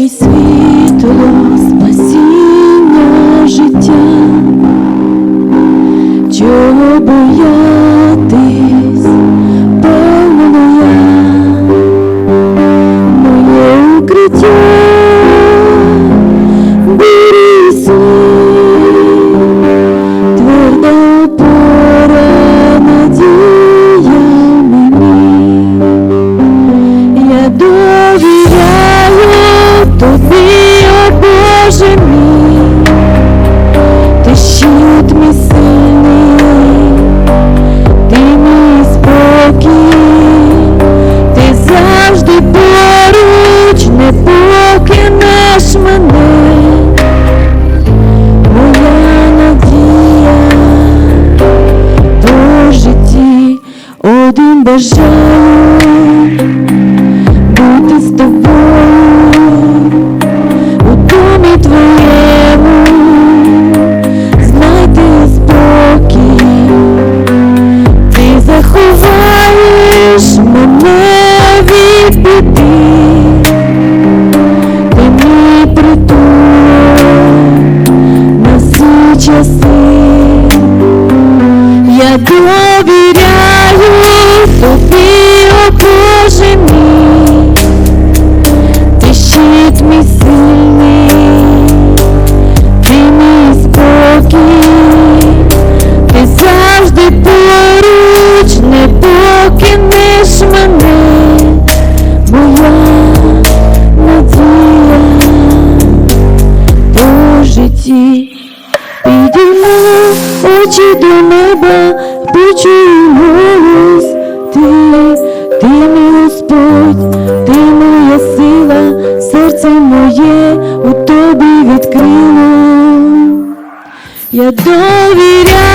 мій світло, спасіння життя, чого боятись, один бажаю бути з тобою у домі твоєму, знайти спокій, ти заховаєш мене житті. Підійму очі до неба, почую голос ти, ти мій Господь, ти моя сила, серце моє у тобі відкрило. Я довіряю